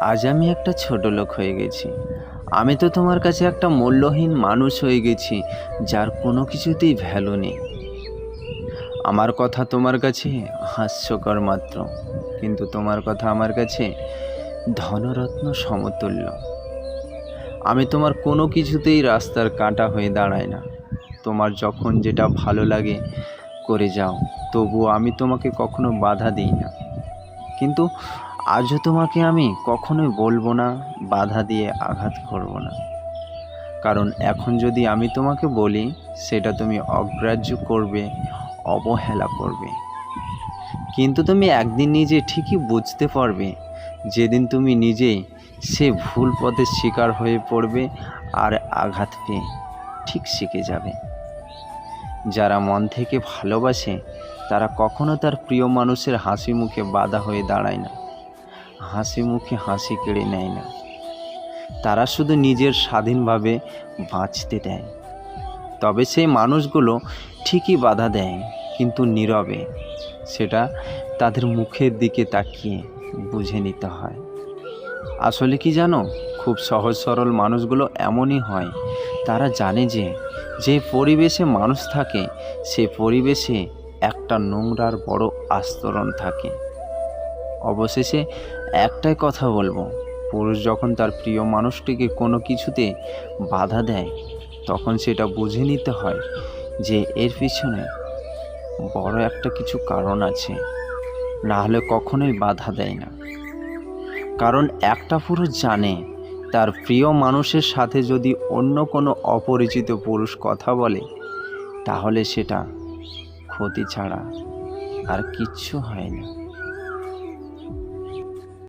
আজ আমি একটা ছোট লোক হয়ে গেছি। আমি তো তোমার কাছে একটা মূল্যহীন মানুষ হয়ে গেছি, যার কোনো কিছুতেই ভ্যালু নেই। আমার কথা তোমার কাছে হাস্যকর মাত্র, কিন্তু তোমার কথা আমার কাছে ধনরত্ন সমতুল্য। আমি তোমার কোনো কিছুতেই রাস্তার কাঁটা হয়ে দাঁড়াই না। তোমার যখন যেটা ভালো লাগে করে যাও, তবুও আমি তোমাকে কখনো বাধা দিই না। কিন্তু আজও তোমাকে আমি কখনোই বলব না, বাধা দিয়ে আঘাত করব না। কারণ এখন যদি আমি তোমাকে বলি, সেটা তুমি অগ্রাহ্য করবে, অবহেলা করবে। কিন্তু তুমি একদিন নিজে ঠিকই বুঝতে পারবে, যেদিন তুমি নিজেই সে ভুল পথের শিকার হয়ে পড়বে আর আঘাত পেয়ে ঠিক শিখে যাবে। যারা মন থেকে ভালোবাসে, তারা কখনো তার প্রিয় মানুষের হাসি মুখে বাধা হয়ে দাঁড়ায় না। হাসি মুখে হাসি কেড়ে নেয় না। তারা শুধু নিজের স্বাধীনভাবে বাঁচতে দেয়। তবে সেই মানুষগুলো ঠিকই বাধা দেয়, কিন্তু নীরবে। সেটা তাদের মুখের দিকে তাকিয়ে বুঝে নিতে হয়। আসলে কি জানো, খুব সহজ সরল মানুষগুলো এমনই হয়। তারা জানে যে যে পরিবেশে মানুষ থাকে, সে পরিবেশে একটা নোংরার বড় আস্তরণ থাকে। অবশেষে একটাই কথা বলব, পুরুষ যখন তার প্রিয় মানুষটিকে কোনো কিছুতে বাধা দেয়, তখন সেটা বুঝে নিতে হয় যে এর পিছনে বড় একটা কিছু কারণ আছে। না হলে কখনোই বাধা দেয় না। কারণ একটা পুরুষ জানে তার প্রিয় মানুষের সাথে যদি অন্য কোনো অপরিচিত পুরুষ কথা বলে, তাহলে সেটা ক্ষতি ছাড়া আর কিচ্ছু হয় না।